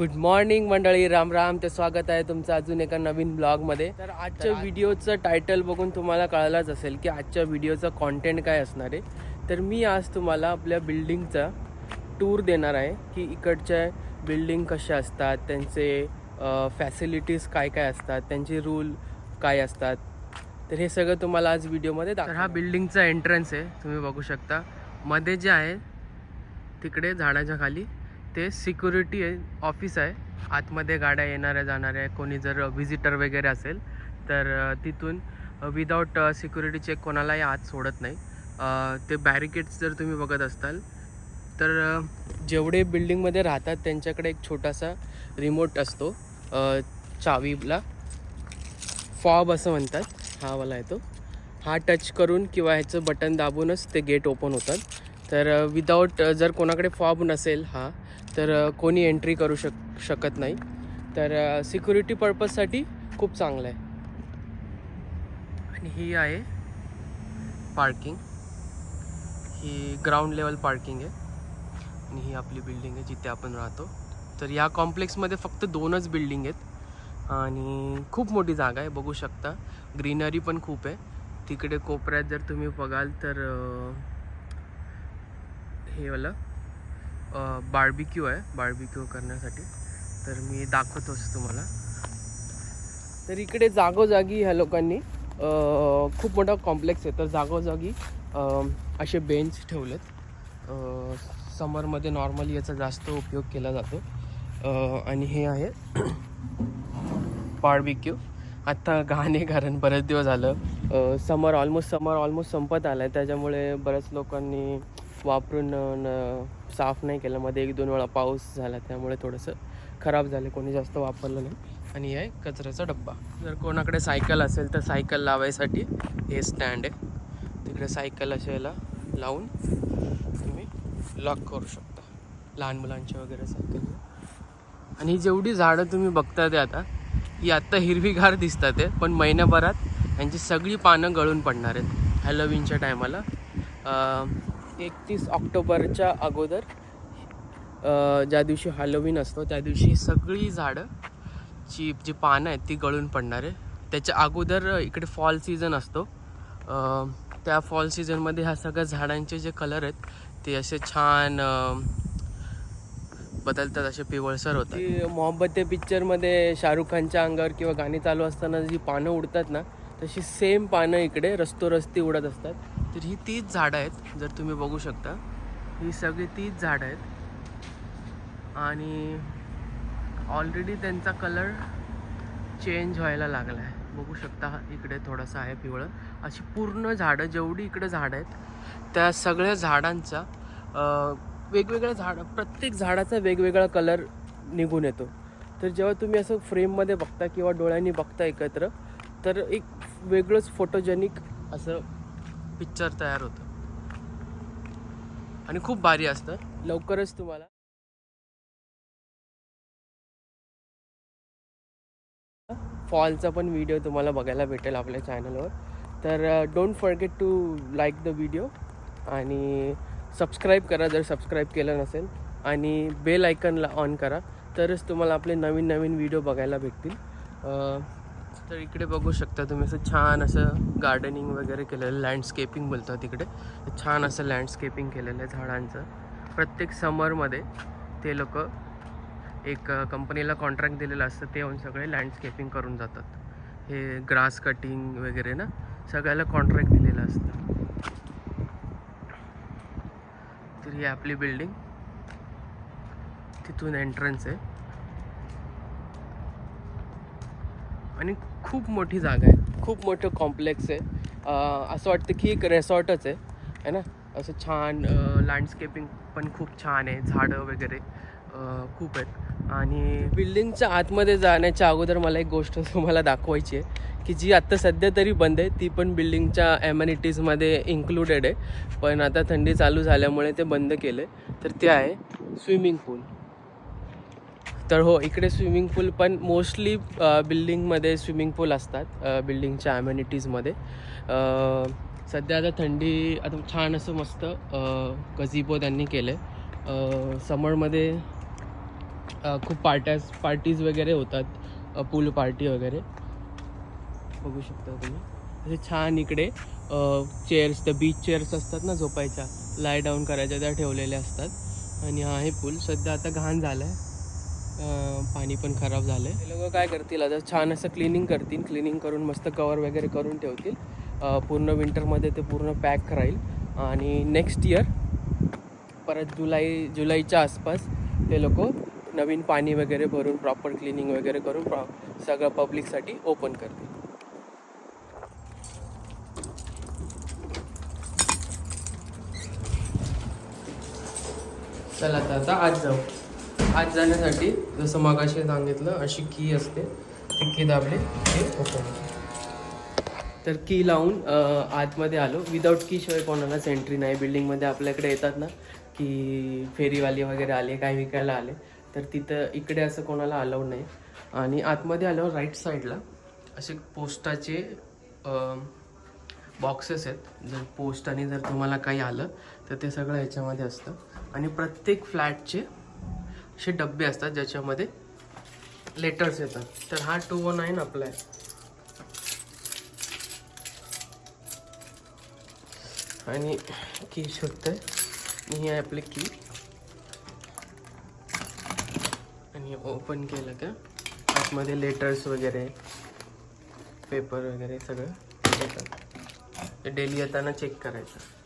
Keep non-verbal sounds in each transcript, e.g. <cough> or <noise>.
Good morning मंडळी. राम राम. ते स्वागत आहे तुमचं अजून एका नवीन ब्लॉगमध्ये. तर आजच्या व्हिडिओचं टायटल बघून तुम्हाला कळालंच असेल की आजच्या व्हिडिओचं कॉन्टेंट काय असणार आहे. तर मी आज तुम्हाला आपल्या बिल्डिंगचा टूर देणार आहे की इकडच्या बिल्डिंग कशा असतात त्यांचे फॅसिलिटीज काय काय असतात त्यांचे रूल काय असतात. तर हे सगळं तुम्हाला आज व्हिडिओमध्ये दाखव हा बिल्डिंगचा एंट्रन्स आहे. तुम्ही बघू शकता. मध्ये जे आहे तिकडे झाडाच्या खाली ते सिक्युरिटी आहे ऑफिस आहे. आतमध्ये गाड्या येणाऱ्या जाणाऱ्या कोणी जर व्हिजिटर वगैरे असेल तर तिथून विदाऊट सिक्युरिटी चेक कोणालाही आत सोडत नाही. ते बॅरिकेड्स जर तुम्ही बघत असाल तर जेवढे बिल्डिंगमध्ये राहतात त्यांच्याकडे एक छोटासा रिमोट असतो. चावीला. फॉब असं म्हणतात. हा वाला आहे तो हा टच करून किंवा ह्याचं बटन दाबूनच ते गेट ओपन होतात. तर विदाऊट जर कोणाकडे फॉब नसेल हा तर कोणी एंट्री करू शक शकत नाही. तर सिक्युरिटी पर्पजसाठी खूप चांगलं आहे. आणि ही आहे पार्किंग ही ग्राउंड लेवल पार्किंग आहे. आणि ही आपली बिल्डिंग आहे जिथे आपण राहतो. तर या कॉम्प्लेक्समध्ये फक्त दोनच बिल्डिंग आहेत. आणि खूप मोठी जागा आहे बघू शकता. ग्रीनरी पण खूप आहे. तिकडे कोपऱ्यात जर तुम्ही बघाल तर हे वाला बार्बिक्यू आहे. बार्बिक्यू करण्यासाठी. तर मी दाखवतोच तुम्हाला. तर इकडे जागोजागी ह्या लोकांनी खूप मोठा कॉम्प्लेक्स आहे. तर जागोजागी असे बेंच ठेवलेत. समरमध्ये नॉर्मली याचा जास्त उपयोग केला जातो. आणि हे आहे बार्बिक्यू आत्ता घाणे कारण बरेच दिवस झालं. समर ऑलमोस्ट समर ऑलमोस्ट संपत आला आहे त्याच्यामुळे बऱ्याच लोकांनी वापरून न साफ नाही केलं. मध्ये एक दोन वेळा पाऊस झाला त्यामुळे थोडंसं खराब झालं. कोणी जास्त वापरलं नाही. आणि हे कचऱ्याचा डब्बा. जर कोणाकडे सायकल असेल तर सायकल लावायसाठी हे स्टँड आहे. तिकडे सायकल असायला लावून तुम्ही लॉक करू शकता. लहान मुलांच्या वगैरे सायकल. आणि जेवढी झाडं तुम्ही बघता ते आता ही आत्ता हिरवीगार दिसतात आहे पण महिन्याभरात यांची सगळी पानं गळून पडणार आहेत. हॅलोविनच्या टायमाला एकतीस ऑक्टोबरच्या अगोदर ज्या दिवशी हॅलोविन असतो त्या दिवशी सगळी झाडं ची जी पानं आहेत ती गळून पडणार आहे. त्याच्या अगोदर इकडे फॉल सीझन असतो. त्या फॉल सीझनमध्ये ह्या सगळ्या झाडांचे जे कलर आहेत ते असे छान बदलतात असे पिवळसर होतात. मोहब्बते मोहब्बत पिक्चरमध्ये शाहरुख खानच्या अंगावर किंवा गाणी चालू असताना जी पानं उडतात ना तशी सेम पानं इकडे रस्तोरस्ती उडत असतात. तर ही तीच झाडं आहेत जर तुम्ही बघू शकता. ही सगळी तीच झाडं आहेत. आणि ऑलरेडी त्यांचा कलर चेंज व्हायला लागला आहे बघू शकता इकडे थोडंसं आहे पिवळं. अशी पूर्ण झाडं जेवढी इकडे झाडं आहेत त्या सगळ्या झाडांचा वेगवेगळ्या झाडं प्रत्येक झाडाचा वेगवेगळा कलर निघून येतो. तर जेव्हा तुम्ही असं फ्रेममध्ये बघता किंवा डोळ्यांनी बघता एकत्र तर एक वेगळंच फोटोजेनिक असं पिक्चर तयार होतं. आणि खूप भारी असतं. लवकरच तुम्हाला. फॉलचा पण व्हिडिओ तुम्हाला बघायला भेटेल आपल्या चॅनलवर तर don't forget to like the video आणि सबस्क्राईब करा जर सबस्क्राईब केलं नसेल. आणि बेल आयकनला ऑन करा. तरच तुम्हाला आपले नवीन नवीन व्हिडिओ बघायला भेटतील. तर इकडे बघू शकता तुम्ही असं छान असं गार्डनिंग वगैरे केलेलं लँडस्केपिंग बोलतो तिकडे. छान असं लँडस्केपिंग केलेलं आहे झाडांचं. प्रत्येक समरमध्ये ते लोक एक कंपनीला कॉन्ट्रॅक्ट दिलेलं असतं ते येऊन सगळे लँडस्केपिंग करून जातात. हे ग्रास कटिंग वगैरे ना सगळ्याला कॉन्ट्रॅक्ट दिलेलं असतं. तर ही आपली बिल्डिंग तिथून एंट्रन्स आहे. आणि खूप मोठी जागा आहे. खूप मोठं कॉम्प्लेक्स आहे. असं वाटतं की एक रेसॉर्टच आहे. है ना? असं छान लँडस्केपिंग पण खूप छान आहे. झाडं वगैरे खूप आहेत. आणि बिल्डिंगच्या आतमध्ये जाण्याच्या अगोदर मला एक गोष्ट <laughs> तुम्हाला दाखवायची आहे की जी आत्ता सध्या तरी बंद आहे ती पण बिल्डिंगच्या ॲम्युनिटीजमध्ये इन्क्लुडेड आहे. पण आता थंडी चालू झाल्यामुळे ते बंद केलं आहे तर ते आहे स्विमिंग पूल तर हो इकडे स्विमिंग पूल पण मोस्टली बिल्डिंगमध्ये स्विमिंग पूल असतात बिल्डिंगच्या ॲम्युनिटीजमध्ये सध्या आता थंडी आता छान असं मस्त गझिबो त्यांनी केलं आहे समरमध्ये खूप पार्ट्यास पार्टीज वगैरे होतात पूल पार्टी वगैरे. बघू शकता तुम्ही. असे छान इकडे चेअर्स त्या बीच चेअर्स असतात ना झोपायच्या लाय डाऊन करायच्या त्या ठेवलेल्या असतात. आणि हा आहे पूल सध्या आता घाण झालं आहे पाणी पण खराब झालं आहे लोक काय करतील आता? छान असं क्लिनिंग करतील. क्लिनिंग करून मस्त कवर वगैरे करून ठेवतील. पूर्ण विंटरमध्ये ते पूर्ण पॅक राहील. आणि नेक्स्ट इयर परत जुलै जुलैच्या आसपास ते लोक नवीन पाणी वगैरे भरून प्रॉपर क्लिनिंग वगैरे करून प्रॉ सगळं पब्लिकसाठी ओपन करतील. चला आता आज जाऊ. आत जाण्यासाठी जसं मगाशी सांगितलं अशी की असते. ती की दाबली ते ओपन तर की लावून आतमध्ये आलो. विदाऊट की शिवाय कोणालाच एंट्री नाही. बिल्डिंगमध्ये आपल्याकडे येतात ना की फेरीवाले वगैरे आले काय विकायला आले तर तिथं इकडे असं कोणाला अलाउड नाही. आणि आतमध्ये आल्यावर राईट साईडला असे पोस्टाचे बॉक्सेस आहेत. जर पोस्टाने जर तुम्हाला काही आलं तर ते सगळं याच्यामध्ये असतं. आणि प्रत्येक फ्लॅटचे असे डबे असतात ज्याच्यामध्ये लेटर्स येतात. तर हा टू वन नाईन आपला आहे. आणि की शोधतंय. ही आहे आपली की आणि ओपन केलं का? आतमध्ये लेटर्स वगैरे पेपर वगैरे सगळं येतात. ते डेली येताना चेक करायचं.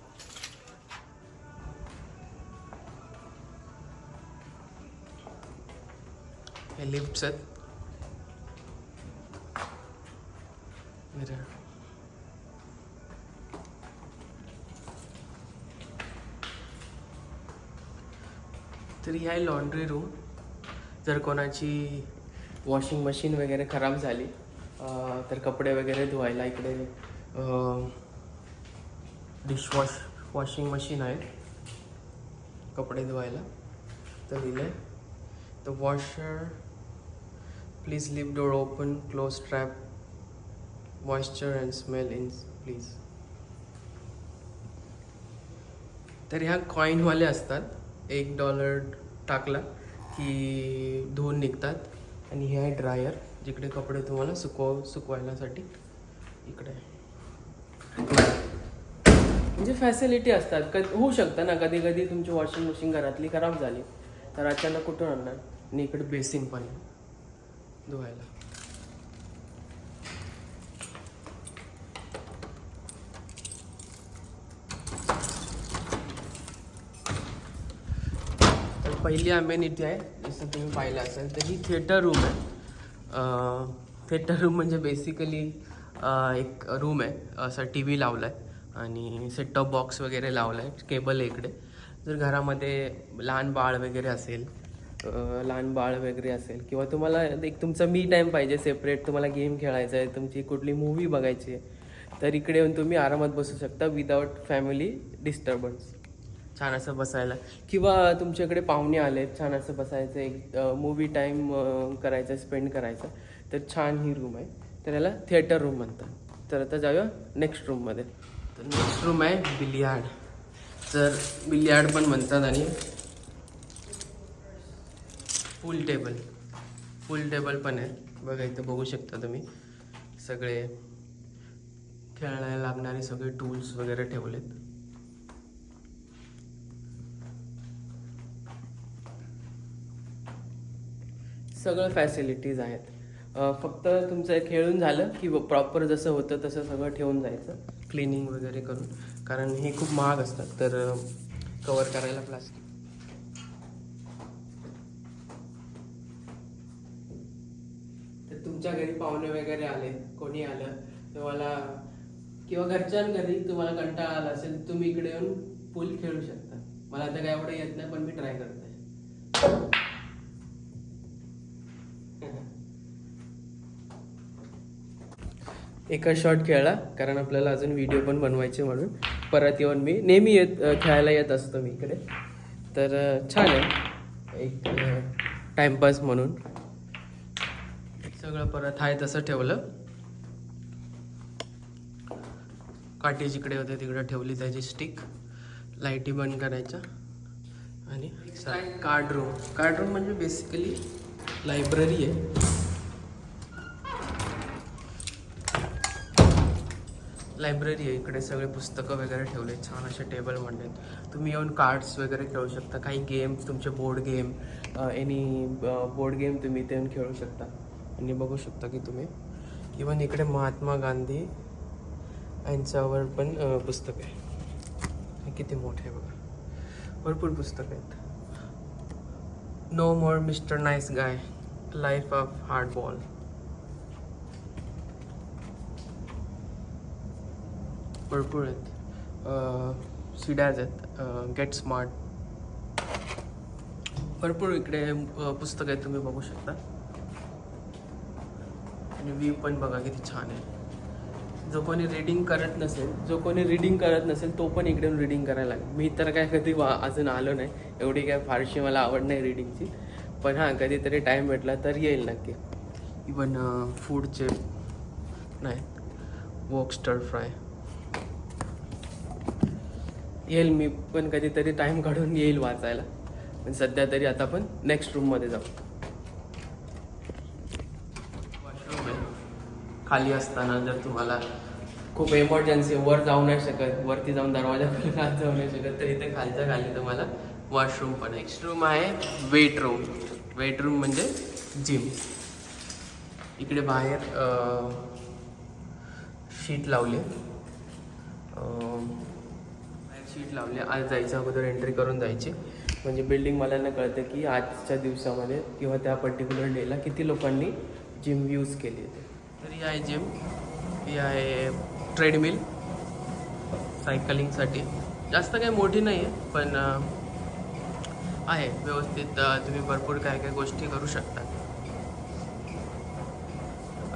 हे लिफ्ट्स आहेत मिरर तर ही आहे लॉन्ड्री रूम जर कोणाची वॉशिंग मशीन वगैरे खराब झाली तर कपडे वगैरे धुवायला इकडे डिशवॉश वॉशिंग मशीन आहे कपडे धुवायला. तर लिहिलं आहे washer please leave door open close trap moisture and smell in please तर ह्या कॉईनवाले असतात. एक डॉलर टाकला की धुवून निघतात. आणि हे आहे ड्रायर जिकडे कपडे तुम्हाला सुकव सुकवायलासाठी इकडे म्हणजे फॅसिलिटी असतात. क होऊ शकतं ना कधी कधी तुमची वॉशिंग मशीन घरातली खराब झाली तर अचानक कुठून आणणार? आणि इकडे बेसिन पण आहे. धुवायला. तर पहिली अमेनिटी आहे जसं तुम्ही पाहिलं असेल तर ही थिएटर रूम आहे. थिएटर रूम म्हणजे बेसिकली एक रूम आहे. असा टी व्ही लावला आहे आणि सेटटॉप बॉक्स वगैरे लावला आहे केबल इकडे. जर घरामध्ये लहान बाळ वगैरे असेल लहान बाळ वगैरे असेल किंवा तुम्हाला एक तुमचा मी टाईम पाहिजे सेपरेट तुम्हाला गेम खेळायचा आहे तुमची कुठली मूवी बघायची आहे तर इकडे येऊन तुम्ही आरामात बसू शकता विदाउट फॅमिली डिस्टर्बन्स छान असं बसायला. किंवा तुमच्याकडे पाहुणे आले छान असं बसायचं एक मूवी टाईम करायचं स्पेंड करायचं तर छान ही रूम आहे. तर याला थिएटर रूम म्हणतात. तर आता जाऊया नेक्स्ट रूममध्ये तर नेक्स्ट रूम आहे बिलियार्ड. तर बिलियार्ड पण म्हणतात आणि फुल टेबल फुल टेबल पण आहे. बघा इथं बघू शकता तुम्ही. सगळे खेळायला लागणारे सगळे टूल्स वगैरे ठेवलेत. सगळं फॅसिलिटीज आहेत. फक्त तुमचं खेळून झालं की प्रॉपर जसं होतं तसं सगळं ठेवून जायचं. क्लिनिंग वगैरे करून. कारण हे खूप महाग असतात. तर कवर करायला प्लास्टिक तर तुमच्या घरी पाहुणे वगैरे आले कोणी आलं तुम्हाला किंवा घरच्या घरी तुम्हाला कंटाळा आला असेल तुम्ही इकडे येऊन पूल खेळू शकता. मला आता काय एवढं येत नाही पण मी ट्राय करते एका शॉट खेळला कारण आपल्याला अजून व्हिडिओ पण बनवायचे म्हणून. परत येऊन मी नेहमी येत खेळायला येत असतो मी इकडे. तर छान आहे. एक टाइमपास म्हणून. सगळं परत आहे तसं ठेवलं. काठी जिकडे होते तिकडे ठेवली त्याची स्टिक लाईटी बंद करायच्या आणि कार्ड रूम कार्ड रूम म्हणजे बेसिकली लायब्ररी आहे. लायब्ररी आहे. इकडे सगळे पुस्तकं वगैरे ठेवले. छान असे टेबल मांडले तुम्ही येऊन कार्ड्स वगैरे खेळू शकता. काही गेम्स तुमचे board game any board game तुम्ही इथे येऊन खेळू शकता. आणि बघू शकता की तुम्ही. इवन इकडे महात्मा गांधी यांच्यावर पण पुस्तक आहे. हे किती मोठे आहे बघा. भरपूर पुस्तकं आहेत. No more mister nice guy life of hard ball भरपूर आहेत. सिडॅज आहेत. गेट स्मार्ट भरपूर इकडे पुस्तक आहेत तुम्ही बघू शकता. आणि व्ह्यू पण बघा किती छान आहे. जो कोणी रीडिंग करत नसेल जो कोणी रीडिंग करत नसेल तो पण इकडून रीडिंग करायला लागेल. मी तर काय कधी वा अजून आलो नाही. एवढी काय फारशी मला आवड नाही रीडिंगची पण हां कधीतरी टाईम भेटला तर येईल नक्की. इवन फूडचे नाही. वॉक स्टर फ्राय येईल मी पण कधीतरी टाईम काढून येईल वाचायला. पण सध्या तरी आता आपण नेक्स्ट रूममध्ये जाऊ वॉशरूम आहे खाली असताना जर तुम्हाला खूप इमर्जन्सी वर जाऊ नाही शकत वरती जाऊन दरवाजा <laughs> आत जाऊ नाही शकत तर इथे खालच्या खाली तुम्हाला वॉशरूम पण नेक्स्ट रूम आहे वेट रूम वेट रूम म्हणजे जिम इकडे बाहेर शीट लावली शीट लावली आज जायच्या अगोदर एंट्री करून जायची म्हणजे बिल्डिंग मला ना कळतं की आजच्या दिवसामध्ये किंवा त्या पर्टिक्युलर डेला किती लोकांनी जिम यूज केली होती तर ही आहे जिम ही आहे ट्रेडमिल सायकलिंगसाठी जास्त काही मोठी नाही आहे पण आहे. व्यवस्थित तुम्ही भरपूर काय काय गोष्टी करू शकता.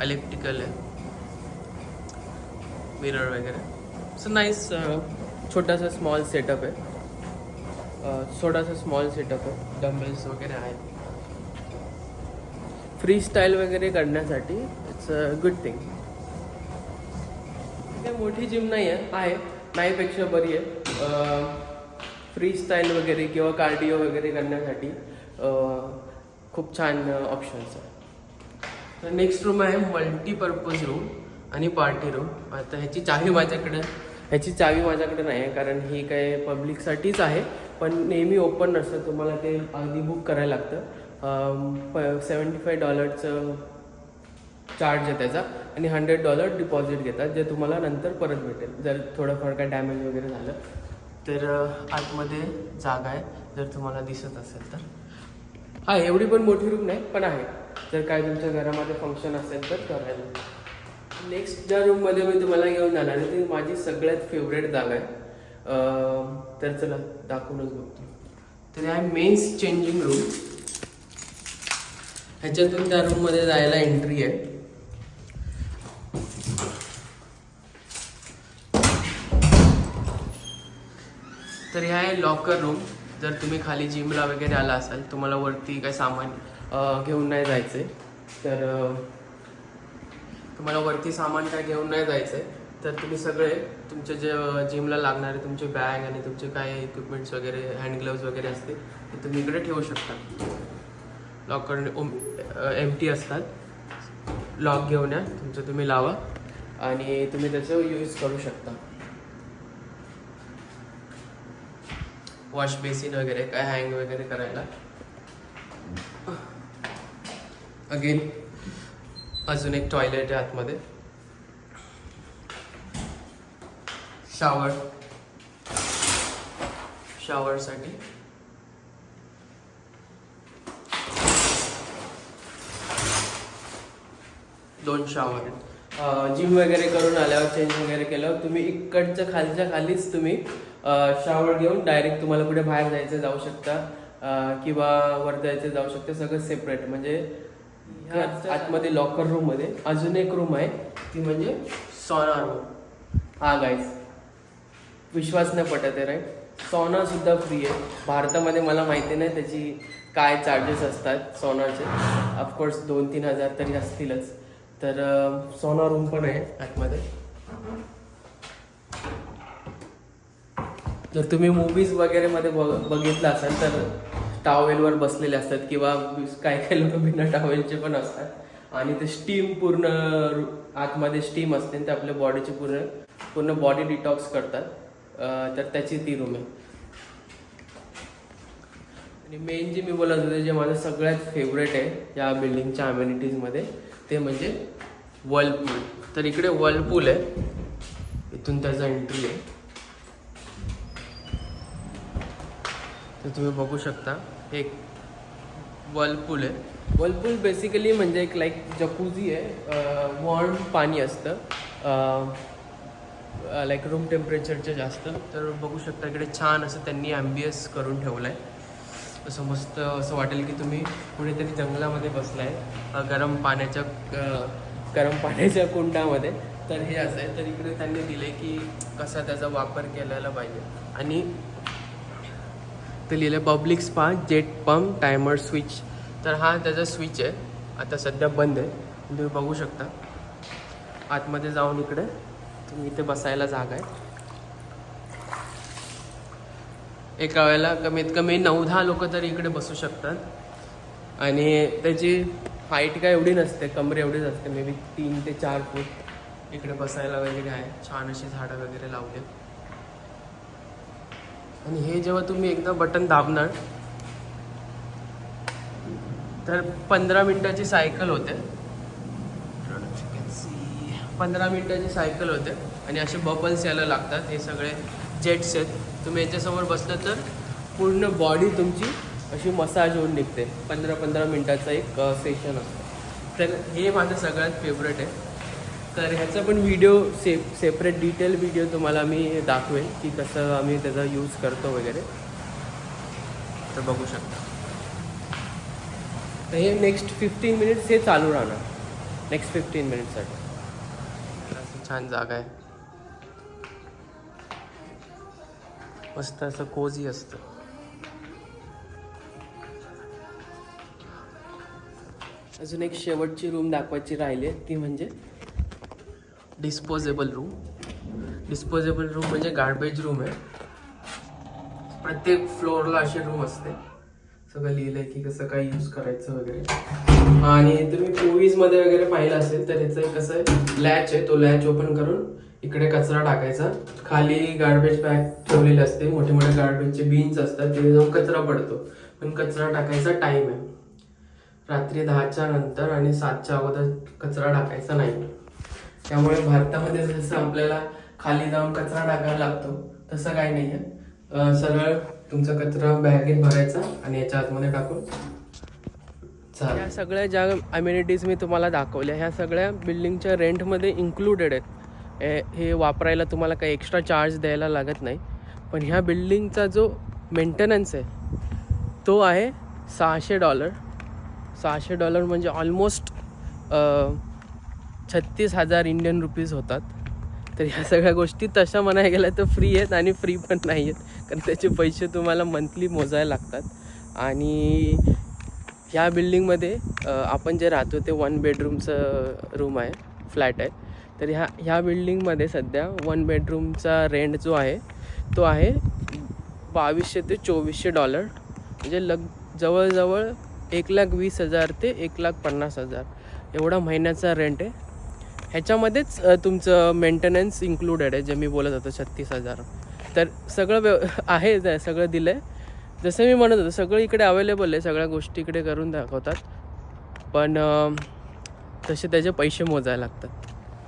इलेक्ट्रिकल आहे मिरर वगैरे सो नाईस छोटासा स्मॉल सेटअप आहे. छोटासा थोडासा स्मॉल सेटअप आहे. डम्बल्स वगैरे आहेत. फ्री स्टाईल वगैरे करण्यासाठी इट्स अ गुड थिंग काही मोठी जिम नाही आहे. आहे नाहीपेक्षा बरी आहे. फ्री स्टाईल वगैरे किंवा कार्डिओ वगैरे करण्यासाठी खूप छान ऑप्शन्स आहे. तर नेक्स्ट रूम आहे मल्टीपर्पज रूम आणि पार्टी रूम आता ह्याची चावी माझ्याकडे ह्याची चावी माझ्याकडे नाही आहे कारण ही काय पब्लिकसाठीच आहे. पण नेहमी ओपन नसतं तुम्हाला ते आधी बुक करायला लागतं. सेवन्टी फाय डॉलरचं चार्ज आहे त्याचा आणि हंड्रेड डॉलर डिपॉझिट घेतात जे तुम्हाला नंतर परत भेटेल. जर थोडंफार काय डॅमेज वगैरे झालं तर आतमध्ये जागा आहे जर तुम्हाला दिसत असेल तर. हा एवढी पण मोठी रूम नाही पण आहे. जर काय तुमच्या घरामध्ये फंक्शन असेल तर करायला. नेक्स्ट ज्या रूममध्ये मी तुम्हाला घेऊन जाणार आहे ती माझी सगळ्यात फेवरेट जागा आहे. तर चला दाखवूनच बघतो. तर आहे मेन्स चेंजिंग रूम ह्याच्यातून त्या रूममध्ये जायला एंट्री आहे. तर हे आहे लॉकर रूम जर तुम्ही खाली जिमला वगैरे आला असाल तुम्हाला वरती काय सामान घेऊन नाही जायचं तर तुम्हाला वरती सामान काय घेऊन नाही जायचं तर तुम्ही सगळे तुमचे जे जिमला लागणारे तुमचे बॅग आणि तुमचे काय इक्विपमेंट्स वगैरे हँड ग्लोव्ज वगैरे असते ते तुम्ही इकडे ठेवू शकता. लॉकर एम टी असतात. लॉक घेऊन या. तुमचं तुम्ही लावा. आणि तुम्ही त्याचं यूज करू शकता. वॉश बेसिन वगैरे काय हँग वगैरे करायला. अगेन अजून एक टॉयलेट आहे आतमध्ये. शॉवर शॉवरसाठी दोन शॉवर आहेत. जिम वगैरे करून आल्यावर चेंज वगैरे केल्यावर तुम्ही इकडच्या खालच्या खालीच तुम्ही शॉवर घेऊन डायरेक्ट तुम्हाला कुठे बाहेर जायचं जाऊ शकता. किंवा वर जायचं जाऊ शकता. सगळं सेपरेट म्हणजे आतमध्ये लॉकर रूममध्ये अजून एक रूम आहे. ती म्हणजे सॉना रूम हा गाईस विश्वास नाही पटत आहे राईट सोना सुद्धा फ्री आहे. भारतामध्ये मला माहिती नाही त्याची काय चार्जेस असतात सोनाचे ऑफकोर्स दोन तीन हजार तरी असतीलच. तर सोना रूम पण आहे आतमध्ये. जर तुम्ही मूवीज वगैरेमध्ये बघ बघितलं असाल तर टावेलवर बसलेले असतात किंवा काही काही लोक बिना टावेलचे पण असतात. आणि ते स्टीम पूर्ण आतमध्ये स्टीम असते आणि ते आपल्या बॉडीचे पूर्ण पूर्ण बॉडी डिटॉक्स करतात. तर त्याची ती रूम आहे. आणि मेन जे मी बोलत होते जे माझं सगळ्यात फेवरेट आहे या बिल्डिंगच्या अम्युनिटीजमध्ये ते म्हणजे वर्लपूल तर इकडे वर्लपूल आहे. इथून त्याचा एंट्री आहे. तर तुम्ही बघू शकता एक वर्लपूल आहे. वर्लपूल बेसिकली म्हणजे एक लाईक जकुझी आहे वॉर्म पाणी असतं लाईक रूम टेम्परेचरचं जास्त. तर बघू शकता इकडे छान असं त्यांनी ॲम्बियस करून ठेवलं आहे असं मस्त असं वाटेल की तुम्ही कुठेतरी जंगलामध्ये बसलाय अ, गरम पाण्याच्या गरम पाण्याच्या कुंडामध्ये. तर हे असं आहे. तर इकडे त्यांनी दिले की कसा त्याचा वापर केलेला पाहिजे. आणि तर लिहिलं public spa jet pump timer switch तर हा त्याचा स्विच आहे. आता सध्या बंद आहे. तुम्ही बघू शकता. आतमध्ये जाऊन इकडे. तुम्ही इथे बसायला जागा आहे. एका वेळेला कमीत कमी नऊ दहा लोक तरी इकडे बसू शकतात. आणि त्याची हाईट काय एवढी नसते. कमरे एवढीच असते. मे बी तीन ते चार फूट इकडे बसायला वगैरे आहे. छान अशी झाडं वगैरे लावली आणि हे जेव्हा तुम्ही एकदा बटन दाबणार तर पंधरा मिनिटाची सायकल होते. पंधरा मिनिटाची सायकल होते आणि असे बबल्स यायला लागतात. हे सगळे जेट्स आहेत. तुम्ही याच्यासमोर बसलं तर पूर्ण बॉडी तुमची अशी मसाज होऊन निघते. पंधरा पंधरा मिनटाचं एक सेशन असतं. तर हे माझं सगळ्यात फेवरेट आहे. तर ह्याचा पण व्हिडिओ से सेपरेट डिटेल व्हिडिओ तुम्हाला मी दाखवेल की कसं आम्ही त्याचा यूज करतो वगैरे. तर बघू शकता. तर हे नेक्स्ट फिफ्टीन मिनिट्स हे चालू राहणार. नेक्स्ट फिफ्टीन मिनिट्ससाठी छान जागा आहे. मस्त असं कोझी असतं. अजून एक शेवटची रूम दाखवायची राहिली आहे ती म्हणजे डिस्पोजेबल रूम डिस्पोजेबल रूम म्हणजे गार्बेज रूम आहे. प्रत्येक फ्लोअरला अशी रूम असते. सगळं लिहिलंय की कसं काय यूज करायचं वगैरे. आणि तुम्ही मूवीजमध्ये वगैरे पाहिलं असेल तर ह्याचं एक कसं आहे लॅच आहे. तो लॅच ओपन करून इकडे कचरा टाकायचा. खाली गार्बेज बॅग ठेवलेली असते. मोठे मोठे गार्बेजचे बीन्स असतात. तिथे जाऊन कचरा पडतो. पण कचरा टाकायचा टाइम आहे. रात्री दहाच्या नंतर आणि सातच्या अगोदर कचरा टाकायचा नाही. त्यामुळे भारतामध्ये जसं आपल्याला खाली जाऊन कचरा टाकायला लागतो तसं काही नाही आहे सरळ तुमचा कचरा बॅगेत भरायचा आणि याच्या आतमध्ये टाकून ह्या सगळ्या ज्या अम्युनिटीज मी तुम्हाला दाखवल्या ह्या सगळ्या बिल्डिंगच्या रेंटमध्ये इन्क्लुडेड आहेत. हे- हे वापरायला तुम्हाला काही एक्स्ट्रा चार्ज द्यायला लागत नाही. पण ह्या बिल्डिंगचा जो मेंटेनन्स आहे तो आहे सहाशे डॉलर सहाशे डॉलर म्हणजे ऑलमोस्ट छत्तीस हजार इंडियन रुपीज होतात. तर ह्या सगळ्या गोष्टी तशा म्हणायला गेल्या तर फ्री आहेत आणि फ्री पण नाही आहेत कारण त्याचे पैसे तुम्हाला मंथली मोजायला लागतात. आणि ह्या बिल्डिंगमध्ये आपण जे राहतो ते वन बेडरूमचं रूम आहे फ्लॅट आहे. तर ह्या ह्या बिल्डिंगमध्ये सध्या वन बेडरूमचा रेंट जो आहे तो आहे बावीसशे ते चोवीसशे डॉलर म्हणजे लग जवळजवळ एक लाख वीस हजार ते एक लाख पन्नास हजार. एवढा महिन्याचा रेंट आहे. ह्याच्यामध्येच तुमचं मेंटेनन्स इन्क्लुडेड आहे जे मी बोलत होतो छत्तीस हजार. तर सगळं व्यव आहे सगळं दिलं आहे जसं मी म्हणत होतो सगळं इकडे अवेलेबल आहे सगळ्या गोष्टी इकडे करून दाखवतात. पण तसे त्याचे पैसे मोजायला लागतात.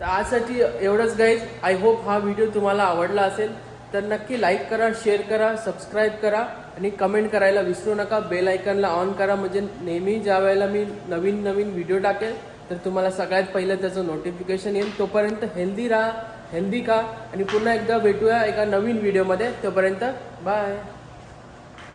तर आजसाठी एवढंच गाईज आय होप हा व्हिडिओ तुम्हाला आवडला असेल तर नक्की लाईक करा शेअर करा सबस्क्राईब करा आणि कमेंट करायला विसरू नका. बेल आयकनला ऑन करा. म्हणजे नेहमी ज्या वेळेला मी नवीन नवीन व्हिडिओ टाकेल तर तुम्हाला सगळ्यात पहिलं त्याचं नोटिफिकेशन येईल. तोपर्यंत हेल्दी राहा हेल्दी खा. आणि पुन्हा एकदा भेटूया एका नवीन व्हिडिओमध्ये तोपर्यंत बाय